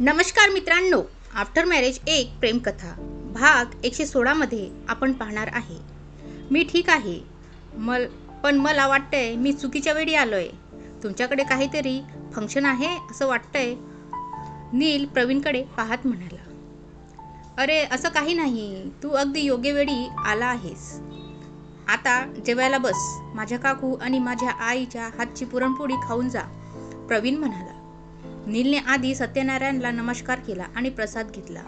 नमस्कार मित्रांनो after marriage एक प्रेमकथा भाग एकशे सोळामध्ये आपण पाहणार आहे. मी ठीक आहे. मल पण मला वाटतंय मी चुकीच्या वेळी आलोय. तुमच्याकडे काहीतरी फंक्शन आहे असं वाटतंय? नील प्रवीणकडे पाहत म्हणाला. अरे असं काही नाही. तू अगदी योग्य वेळी आला आहेस. आता जेवायला बस. माझ्या काकू आणि माझ्या आईच्या हातची पुरणपोळी खाऊन जा. प्रवीण म्हणाला. नीलने आधी सत्यनारायणला नमस्कार केला आणि प्रसाद घेतला.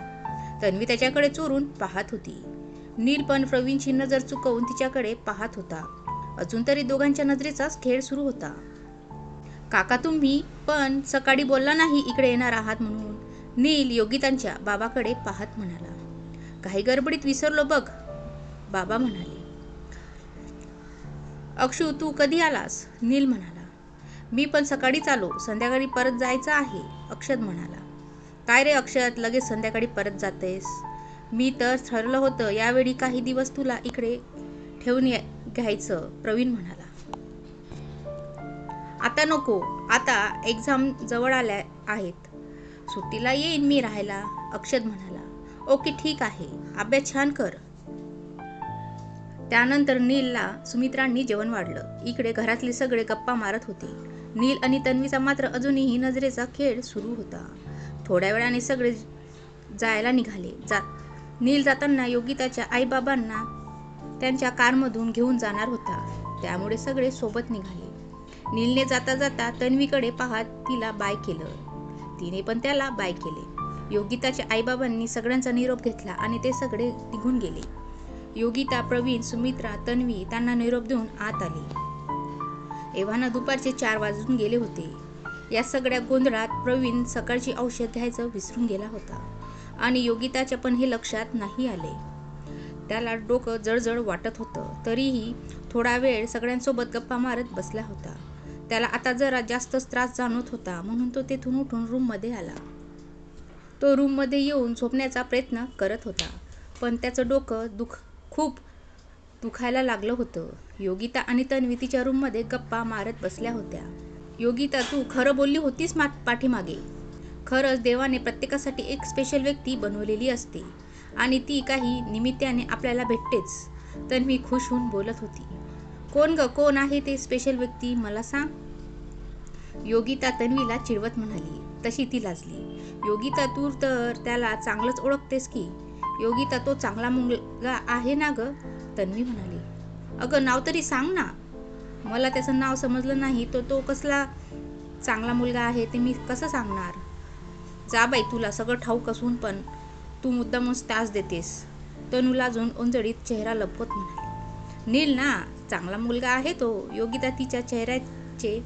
तन्वी त्याच्याकडे चोरून पाहत होती. नील पण प्रवीणची नजर चुकवून तिच्याकडे पाहत होता. अजून तरी दोघांच्या नजरेचाच खेळ सुरू होता. काका तुम्ही पण सकाळी बोलला नाही इकडे येणार आहात म्हणून? नील योगितांच्या बाबाकडे पाहत म्हणाला. काही गडबडीत विसरलो बघ बाबा म्हणाले. अक्षू तू कधी आलास? नील म्हणाला. मी पण सकाळीच आलो संध्याकाळी परत जायचं आहे अक्षत म्हणाला. काय रे अक्षत लगेच संध्याकाळी परत जातेस? मी तर ठरलं होतं यावेळी काही दिवस तुला इकडे ठेवून या- घ्यायचं प्रवीण म्हणाला. आता नको आता एक्झाम जवळ आल्या आहेत. सुट्टीला येईन मी राहायला अक्षत म्हणाला. ओके ठीक आहे अभ्यास छान कर. त्यानंतर नीलला सुमित्रांनी जेवण वाढलं. इकडे घरातले सगळे गप्पा मारत होते. नील आणि तन्वीचा मात्र अजूनही नजरेचा खेळ सुरू होता. थोड्या वेळाने सगळे जायला निघाले. जात नील जाताना योगिताच्या आईबाबांना त्यांच्या कारमधून घेऊन जाणार होता. त्यामुळे सगळे सोबत निघाले. नीलने जाता जाता तन्वीकडे पाहत तिला बाय केलं. तिने पण त्याला बाय केले. योगिताच्या आईबाबांनी सगळ्यांचा निरोप घेतला आणि ते सगळे निघून गेले. योगिता प्रवीण सुमित्रा तन्वी त्यांना निरोप देऊन आत आली. एव्हाना दुपारचे चार वाजून गेले होते. या सगळ्या गोंधळात प्रवीण सकाळची औषध घ्यायचं विसरून गेला होता आणि योगिताच्या पण हे लक्षात नाही आले. त्याला डोकं जळजळ वाटत होतं तरीही थोडा वेळ सगळ्यांसोबत गप्पा मारत बसला होता. त्याला आता जरा जास्तच त्रास जाणवत होता म्हणून तो तेथून उठून रूममध्ये आला. तो रूममध्ये येऊन झोपण्याचा प्रयत्न करत होता पण त्याचं डोकं दुख खूप दुखायला लागलं होतं. योगिता आणि तन्वी तिच्या रूममध्ये गप्पा मारत बसल्या होत्या. योगिता तू खरं बोलली होतीस मा पाठीमागे. खरंच देवाने प्रत्येकासाठी एक स्पेशल व्यक्ती बनवलेली असते. आणि ती काही निमित्ताने आपल्याला भेटतेच. तन्वी खुश होऊन बोलत होती. कोण ग कोण आहे ते स्पेशल व्यक्ती मला सांग? योगिता तन्वीला चिडवत म्हणाली. तशी ती लाजली. योगिता तू तर त्याला चांगलंच ओळखतेस की? योगिता तो चांगला मुलगा आहे ना ग? तन्वी म्हणाली अगं नाव तरी सांग ना. मला त्याचं नाव समजलं नाही तो तो कसला चांगला मुलगा आहे ते मी कसं सांगणार? जा बाई तुला सगळं ठाऊक असून पण तू मुद्दामच त्रास देतेस. तनूला अजून ओंजळीत चेहरा लपवत म्हणाली नील ना चांगला मुलगा आहे तो. योगिता तिच्या चेहऱ्याचे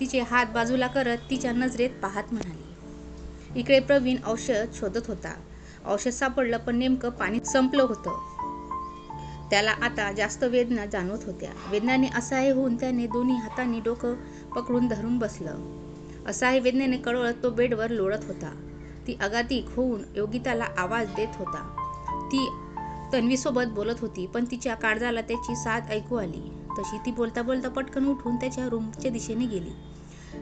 तिचे हात बाजूला करत तिच्या नजरेत पाहत म्हणाली इकडे प्रवीण औषध शोधत होता. औषध सापडलं पण नेमकं पाणी संपलं होतं. त्याला आता जास्त वेदना जाणवत होत्या. वेदनाने असहाय्य होऊन त्याने दोन्ही हातांनी डोकं पकडून धरून बसलं. असहाय्य वेदनेने कळवळत तो बेडवर लोळत होता. ती अगातिक होऊन योगिताला आवाज देत होता. ती तन्वीसोबत बोलत होती पण तिच्या काळजाला त्याची साथ ऐकू आली. तशी ती बोलता बोलता पटकन उठून त्याच्या रूमच्या दिशेने गेली.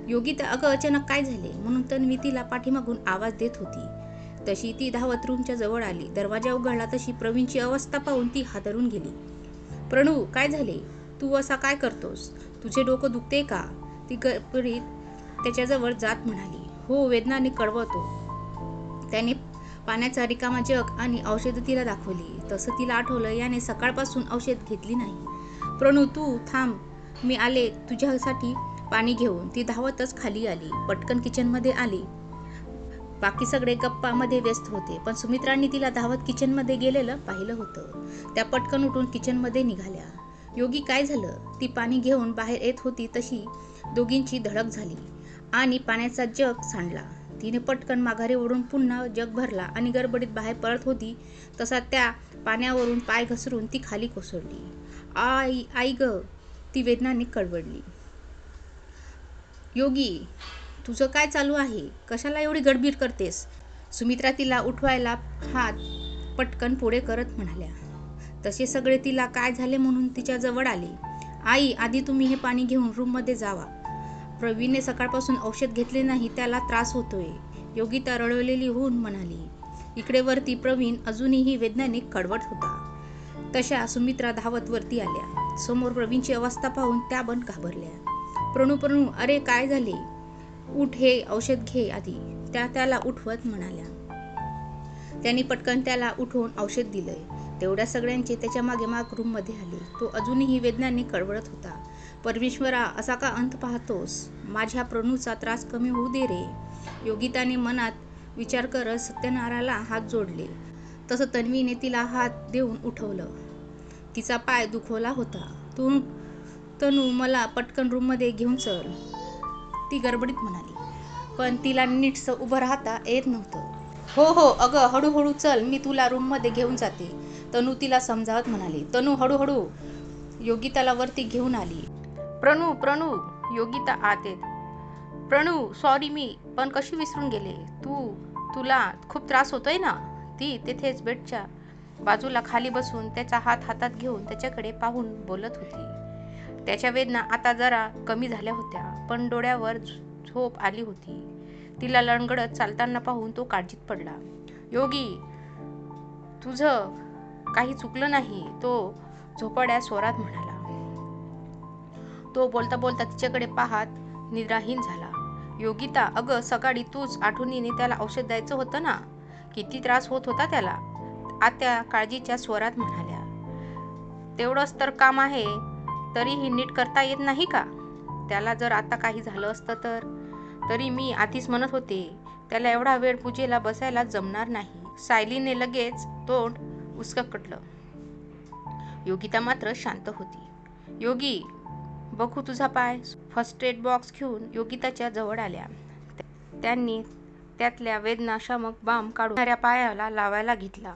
योगिता अगं अचानक काय झाले? म्हणून तन्वी तिला पाठीमागून आवाज देत होती. तशी ती धावत रूमच्या जवळ आली. दरवाजा उघडला तशी प्रवीणची अवस्था पाहून ती हादरून गेली. प्रणू काय झाले? तू असा काय करतोस? तुझे डोकं दुखते का? ती गडबडीत त्याच्याजवळ जात म्हणाली. हो वेदनाने कळवतो. त्याने पाण्याचा रिकामा जग आणि औषधं तिला दाखवली. तसं तिला आठवलं याने सकाळपासून औषध घेतली नाही. प्रणू तू थांब. मी आले तुझ्यासाठी पाणी घेऊन. ती धावतच खाली आली. पटकन किचनमध्ये आली. बाकी सगळे गप्पामध्ये व्यस्त होते. पण सुमित्रांनी तिला धावत किचनमध्ये गेलेलं पाहिलं होतं. त्या पटकन उठून किचनमध्ये निघाल्या. योगी काय झालं? ती पाणी घेऊन बाहेर येत होती तशी दोघींची धडक झाली आणि पाण्याचा जग सांडला. तिने पटकन माघारी ओढून पुन्हा जग भरला आणि गडबडीत बाहेर पळत होती. तसा त्या पाण्यावरून पाय घसरून ती खाली कोसळली. आई आई ग ती वेदनाने कळवळली. योगी तुझं काय चालू आहे? कशाला एवढी गडबीड करतेस? सुमित्रा तिला उठवायला हात पटकन पुढे करत म्हणाल्या. तसे सगळे तिला काय झाले म्हणून तिच्या जवळ आले. आई आधी तुम्ही हे पाणी घेऊन रूममध्ये जावा. प्रवीणने सकाळपासून औषध घेतले नाही त्याला त्रास होतोय. योगिता रडवलेली होऊन म्हणाली इकडे वरती प्रवीण अजूनही वैज्ञानिक कडवट होता. तशा सुमित्रा धावत वरती आल्या. समोर प्रवीणची अवस्था पाहून त्या पण घाबरल्या. प्रणू प्रणू अरे काय झाले? उठ हे औषध घे आधी. त्या त्याला उठवत म्हणाल्या. त्यांनी पटकन त्याला उठवून औषध दिलंय. तेवढ्या सगळ्यांचे त्याच्यामागे माग रूममध्ये आले. तो अजूनही वेदनांनी कळवळत होता. परमेश्वरा असा का अंत पाहतोस? माझ्या प्रणूचा त्रास कमी होऊ दे रे. योगिताने मनात विचार करत सत्यनारायणाला हात जोडले. तसं तन्वीने तिला हात देऊन उठवलं. तिचा पाय दुखवला होता. तू तनू मला पटकन रूममध्ये घेऊन चल. ती गडबडीत म्हणाली पण तिला नीटसं उभं राहता येत नव्हतं. हो हो अगं हळूहळू चल मी तुला रूममध्ये घेऊन जाते. तनू तिला समजावत म्हणाली तनू हळूहळू. योगिताला वरती घेऊन आली. प्रणू प्रणू योगिता आत येत. प्रणू सॉरी मी पण कशी विसरून गेले? तू तुला खूप त्रास होतोय ना? ती तेथेच बेडच्या बाजूला खाली बसून त्याचा हात हातात घेऊन त्याच्याकडे पाहून बोलत होती. त्याच्या वेदना आता जरा कमी झाल्या होत्या पण डोळ्यावर झोप आली होती. तिला लणगडत चालताना पाहून तो काळजीत पडला. योगी तुझं काही चुकलं नाही तो झोपड्या स्वरात म्हणाला. तो बोलता बोलता तिच्याकडे पाहत निद्राहीन झाला. योगिता अगं सकाळी तूच आठवणीने त्याला औषध द्यायचं होतं ना? किती त्रास होत होता त्याला? आत्या काळजीच्या स्वरात म्हणाल्या. तेवढंच तर काम आहे. तरीही नीट करता येत नाही का? त्याला जर आता काही झालं असतं तर? तरी मी आधीच म्हणत होते त्याला एवढा वेळ पूजेला बसायला जमणार नाही. सायलीने लगेच तोंड उसकटलं. योगिता मात्र शांत होती. योगी बघू तुझा पाय. फर्स्ट एड बॉक्स घेऊन योगिताच्या जवळ आल्या. त्यांनी त्यातल्या वेदनाशामक बाम काढून पायाला लावायला घेतला.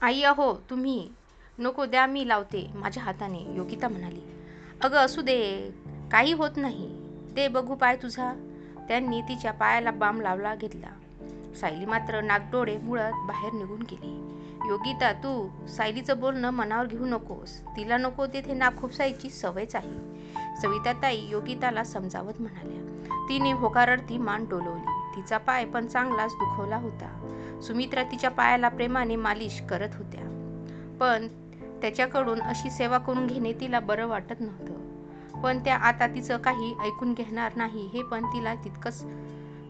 आई अहो तुम्ही नको द्या मी लावते. माझ्या हाताने. योगिता म्हणाली. अगं असू दे. काही होत नाही. दे बघू पाय तुझा. त्यांनी तिच्या पायाला बाम लावला घेतला. सायली मात्र नागडोळे मुळात बाहेर निघून गेली. योगिता तू सायलीचं बोलणं मनावर घेऊ नकोस. तिला नको तेथे नाक खुपसायची सवयच आहे. सविताताई योगिताला समजावत म्हणाल्या. तिने होकारर्थी मान डोलवली. तिचा पाय पण चांगलाच दुखवला होता. सुमित्रा तिच्या पायाला प्रेमाने मालिश करत होत्या. पण त्याच्याकडून अशी सेवा करून घेणे तिला बरं वाटत नव्हतं. पण त्या आता तिचं काही ऐकून घेणार नाही हे पण तिला तितकंच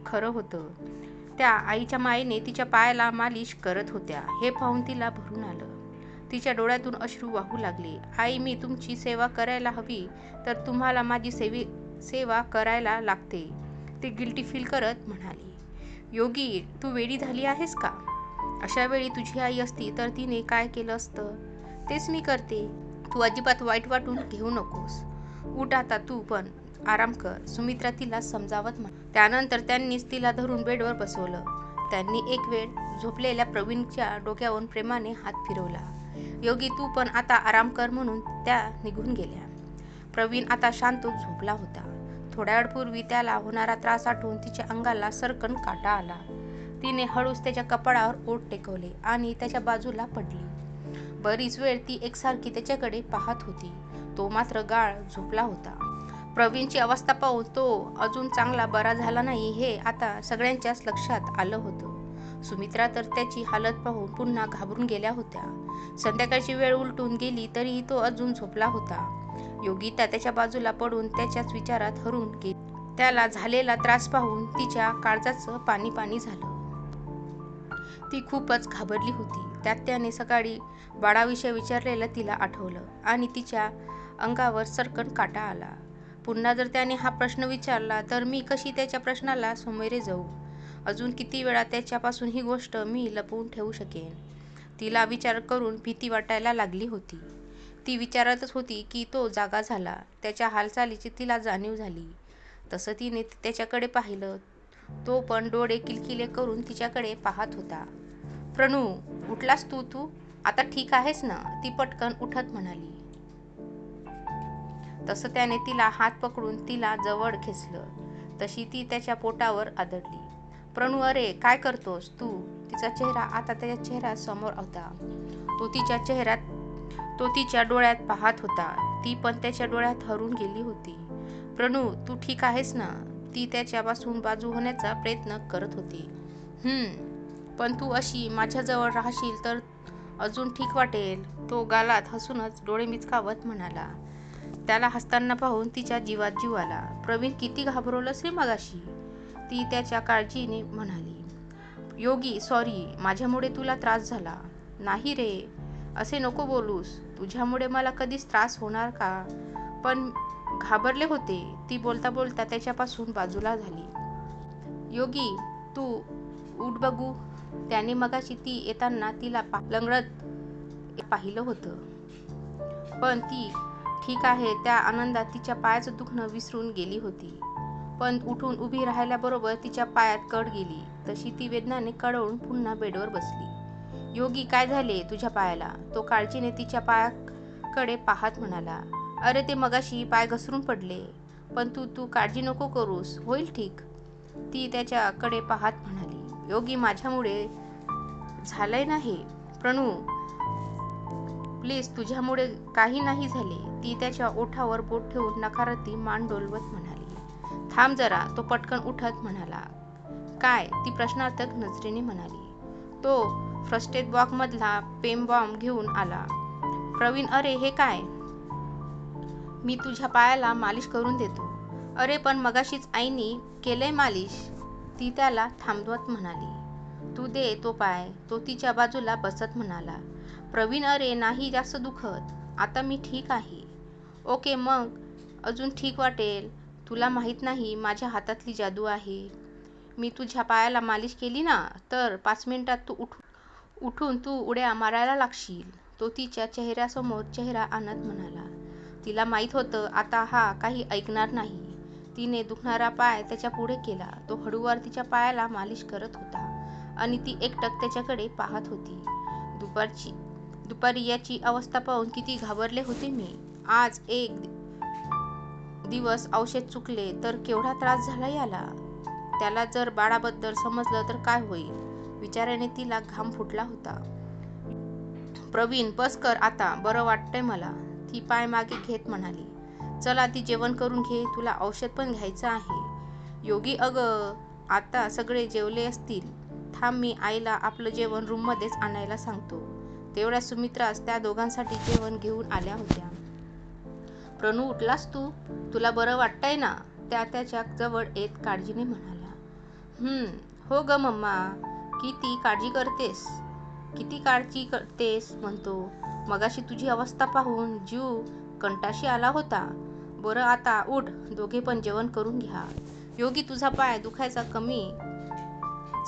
खरं होतं. त्या आईच्या मायेने तिच्या पायाला मालिश करत होत्या. हे पाहून तिला भरून आलं. तिच्या डोळ्यातून अश्रू वाहू लागले. आई मी तुमची सेवा करायला हवी तर तुम्हाला माझी सेवी सेवा करायला लागते ती गिल्टी फील करत म्हणाली. योगी तू वेडी झाली आहेस का? अशा वेळी तुझी आई असती तर तिने काय केलं असतं? तेच मी करते. तू अजिबात वाईट वाटून घेऊ नकोस. उठ आता तू पण. आराम कर. सुमित्रा तिला समजावत म्हण. त्यानंतर त्यांनीच तिला धरून बेडवर बसवलं. त्यांनी एक वेळ झोपलेल्या प्रवीणच्या डोक्यावरून प्रेमाने हात फिरवला. योगी तू पण आता आराम कर म्हणून त्या निघून गेल्या. प्रवीण आता शांत झोपला होता. थोड्या वेळपूर्वी त्याला होणारा त्रास आठवून तिच्या अंगाला सरकन काटा आला. तिने हळूच त्याच्या कपाळावर ओठ टेकवले आणि त्याच्या बाजूला पडली. बरीच वेळ ती एकसारखी त्याच्याकडे पाहत होती. तो मात्र गाळ झोपला होता. प्रवीणची अवस्था पाहून तो अजून चांगला बरा झाला नाही हे आता सगळ्यांच्याच लक्षात आलं होतं. सुमित्रा तर त्याची हालत पाहून पुन्हा घाबरून गेल्या होत्या. संध्याकाळची वेळ उलटून गेली तरीही तो अजून झोपला होता. योगिता त्याच्या बाजूला पडून त्याच्याच विचारात हरून गेली त्याला झालेला त्रास पाहून तिच्या काळजाचं पाणी पाणी झालं. ती खूपच घाबरली होती. त्यात त्याने सकाळी बाळाविषयी विचारलेलं तिला आठवलं आणि तिच्या अंगावर सरकन काटा आला. पुन्हा जर त्याने हा प्रश्न विचारला तर मी कशी त्याच्या प्रश्नाला सोमेरे जाऊ? अजून किती वेळा त्याच्यापासून ही गोष्ट मी लपवून ठेवू शकेन? तिला विचार करून भीती वाटायला लागली होती. ती विचारतच होती की तो जागा झाला. त्याच्या हालचालीची तिला जाणीव झाली. तसं तिने त्याच्याकडे पाहिलं. तो पण डोळे किलकिले करून तिच्याकडे पाहत होता. प्रणू उठलास तू तू? आता ठीक आहेस ना? ती पटकन उठत म्हणाली. तसं त्याने तिला हात पकडून तिला जवळ खेचलं. तशी ती त्याच्या पोटावर आदळली प्रणू अरे काय करतोस तू? तिचा चेहरा आता त्याच्या चेहऱ्या समोर होता. तो तिच्या चेहऱ्यात तो तिच्या डोळ्यात पाहत होता. ती पण त्याच्या डोळ्यात हरून गेली होती. प्रणू तू ठीक आहेस ना? ती त्याच्यापासून बाजू होण्याचा प्रयत्न करत होती. हम्म. पण तू अशी माझ्याजवळ राहशील तर अजून ठीक वाटेल. तो गालात हसूनच डोळे मिचकावत म्हणाला. त्याला हसताना पाहून तिच्या जीवात जीव आला. प्रवीण किती घाबरवलंस रे मगाशी? ती त्याच्या काळजीने म्हणाली. योगी सॉरी माझ्यामुळे तुला त्रास झाला. नाही रे असे नको बोलूस. तुझ्यामुळे मला कधीच त्रास होणार का? पण घाबरले होते. ती बोलता बोलता त्याच्यापासून बाजूला झाली. योगी तू उठ बघू. त्याने मगाशी ती येताना तिला लंगडत पाहिलं होतं. पण ती ठीक आहे त्या आनंदात तिच्या पायाचं दुखणं विसरून गेली होती. पण उठून उभी राहिल्याबरोबर तिच्या पायात कड गेली. तशी ती वेदनाने कळवून पुन्हा बेडवर बसली. योगी काय झाले तुझ्या पायाला? तो काळजीने तिच्या पायाकडे पाहत म्हणाला. अरे ते मगाशी पाय घसरून पडले. पण तू तू काळजी नको करूस. होईल ठीक. ती त्याच्याकडे पाहत म्हणाली. योगी माझ्यामुळे झालंय नाही. प्रणू प्लीज तुझ्यामुळे काही नाही झाले. ती त्याच्या ओठावर बोट ठेवून नकारार्थी मान डोलवत म्हणाली. थांब जरा तो पटकन उठत म्हणाला. काय? ती प्रश्नार्थक नजरेने म्हणाली. तो फ्रस्टेड बॉक्समधला पेम बॉम्ब घेऊन आला. प्रवीण अरे हे काय? मी तुझ्या पायाला मालिश करून देतो. अरे पण मगाशीच आईनी केलंय मालिश. ती त्याला थांबवत म्हणाली. तू दे तो पाय. तो तिच्या बाजूला बसत म्हणाला. प्रवीण अरे नाही जास्त दुखत. आता मी ठीक आहे. ओके मग? अजून ठीक वाटेल. तुला माहीत नाही माझ्या हातातली जादू आहे. मी तुझ्या पायाला मालिश केली ना तर पाच मिनिटात तू उठ उठून तू उड्या मारायला लागशील. तो तिच्या चेहऱ्यासमोर चेहरा आणत म्हणाला. तिला माहीत होतं आता हा काही ऐकणार नाही. तिने दुखणारा पाय त्याच्या पुढे केला. तो हळूवार तिच्या पायाला मालिश करत होता आणि ती एकटक त्याच्याकडे पाहत होती. दुपारची दुपारी याची अवस्था पाहून किती घाबरले होते मी. आज एक दिवस औषध चुकले तर केवढा त्रास झाला याला? त्याला जर बाळाबद्दल समजलं तर काय होईल? विचाराने तिला घाम फुटला होता. प्रवीण बस कर आता बरं वाटतंय मला. ती पाय मागे घेत म्हणाली. चला ती जेवण करून घे तुला औषध पण घ्यायचं आहे. योगी अग आता सगळे जेवले असतील. थांब मी आईला आपलं जेवण रूममध्येच आणायला सांगतो. तेवढ्या सुमित्रास त्या दोघांसाठी जेवण घेऊन आल्या होत्या. प्रणू उठलास तू? तुला बरं वाटतंय ना? त्या त्याच्याजवळ येत काळजीने म्हणाला. हम्म हो ग मम्मा. किती काळजी करतेस? किती काळजी करतेस? म्हणतो. मगाशी तुझी अवस्था पाहून जीव कंटाशी आला होता. बरं आता उठ. दोघे पण जेवण करून घ्या. योगी तुझा पाय दुखायचा कमी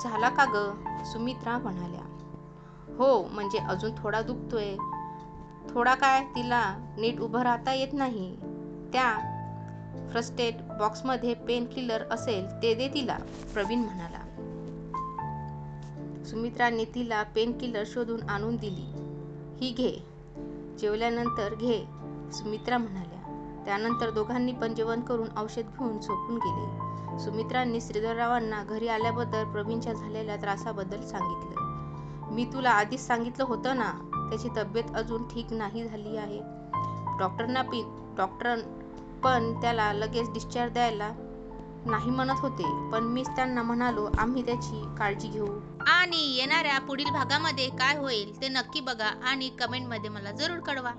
झाला का ग? सुमित्रा म्हणाल्या. हो म्हणजे अजून थोडा दुखतोय. थोडा काय? तिला नीट उभं राहता येत नाही. त्या फ्रस्टेड बॉक्समध्ये पेन किलर असेल ते दे तिला प्रवीण म्हणाला. सुमित्राने तिला पेन किलर शोधून आणून दिली. ही घे. जेवल्यानंतर घे सुमित्रा म्हणाल्या. त्यानंतर दोघांनी पण जेवण करून औषध घेऊन झोपून गेले. सुमित्रांनी श्रीधररावांना घरी आल्याबद्दल प्रवीणच्या झालेल्या त्रासाबद्दल सांगितलं. मी तुला आधीच सांगितलं होतं ना त्याची तब्येत अजून ठीक नाही झाली आहे. डॉक्टरना पी डॉक्टर पण त्याला लगेच डिस्चार्ज द्यायला नाही म्हणत होते पण मीच त्यांना म्हणालो आम्ही त्याची काळजी घेऊ. आणि येणाऱ्या पुढील भागामध्ये काय होईल ते नक्की बघा आणि कमेंटमध्ये मला जरूर कळवा.